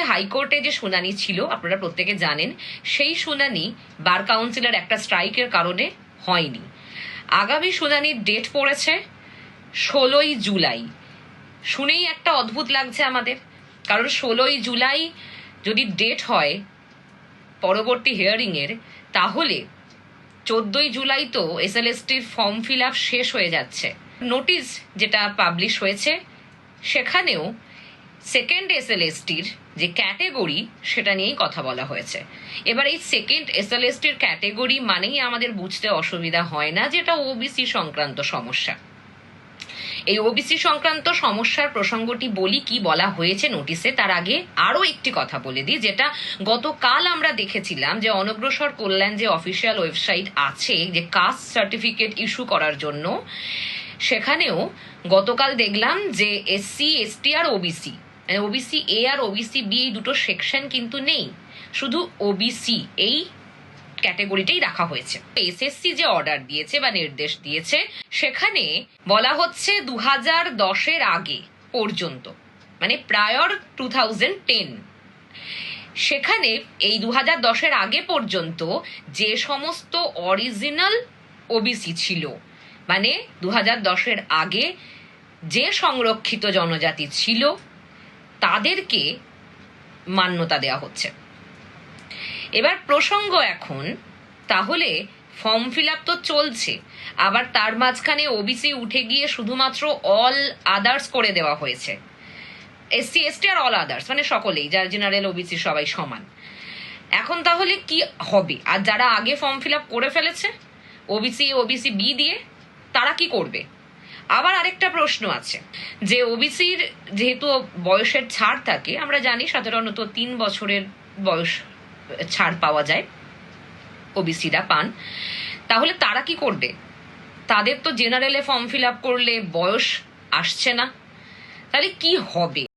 হাইকোর্টে যে শুনানি ছিল, আপনারা প্রত্যেকে জানেন, সেই শুনানি বার কাউন্সিলের একটা স্ট্রাইকের কারণে হয়নি। আগামী শুনানির ডেট পড়েছে ষোলোই জুলাই। শুনেই একটা অদ্ভুত লাগছে আমাদের, কারণ ষোলোই জুলাই যদি ডেট হয় পরবর্তী হিয়ারিংয়ের, তাহলে চোদ্দই জুলাই তো এসএলএসটির ফর্ম ফিল আপ শেষ হয়ে যাচ্ছে। নোটিশ যেটা পাবলিশ হয়েছে, সেখানেও সেকেন্ড এসএলএসটির যে ক্যাটেগরি সেটা নিয়েই কথা বলা হয়েছে। এবার এই সেকেন্ড এসএলএসটির ক্যাটেগরি মানেই আমাদের বুঝতে অসুবিধা হয় না যেটা ওবিসি সংক্রান্ত সমস্যা। এই ওবিসি সংক্রান্ত সমস্যার প্রসঙ্গটি বলি কি বলা হয়েছে নোটিশে তার আগে আরও একটি কথা বলে দিই, যেটা গতকাল আমরা দেখেছিলাম যে অনগ্রসর কল্যাণ যে অফিসিয়াল ওয়েবসাইট আছে, যে কাস্ট সার্টিফিকেট ইস্যু করার জন্য, সেখানেও গতকাল দেখলাম যে এসসি এসটি আর ওবিসি ওবিসি এ আর ওবিসি বি এই দুটো সেকশন কিন্তু নেই। শুধু ওবিসি এই ক্যাটেগরিটাই রাখা হয়েছে। এসএসসি যে অর্ডার দিয়েছে বা নির্দেশ দিয়েছে, সেখানে বলা হচ্ছে দু হাজার দশের আগে পর্যন্ত মানে প্রায়র টু থাউজেন্ড টেন সেখানে এই দু হাজার দশের আগে পর্যন্ত যে সমস্ত অরিজিনাল ওবিসি ছিল মানে দু হাজার দশের আগে যে সংরক্ষিত জনজাতি ছিল তাদেরকে মান্যতা দেওয়া হচ্ছে। এবার প্রসঙ্গ এখন, তাহলে ফর্ম ফিল আপ তো চলছে, আবার তার মাঝখানে ওবিসি উঠে গিয়ে শুধুমাত্র অল আদার্স করে দেওয়া হয়েছে। এসসি, এসটি আর অল আদার্স মানে সকলেই, যার জেনারেল, ওবিসি সবাই সমান। এখন তাহলে কি হবে? আর যারা আগে ফর্ম ফিল আপ করে ফেলেছে, ওবিসি ওবিসি বি দিয়ে, তারা কি করবে? আবার আরেকটা প্রশ্ন আছে। যে ওবিসির যেহেতু বয়সের ছাড় থাকে, আমরা জানি সাধারণত তিন বছরের বয়স ছাড় পাওয়া যায়, ওবিসিরা পান। তাহলে তারা কি করবে? তাদের তো জেনারেলে ফর্ম ফিল আপ করলে বয়স আসছে না। তাহলে কি হবে?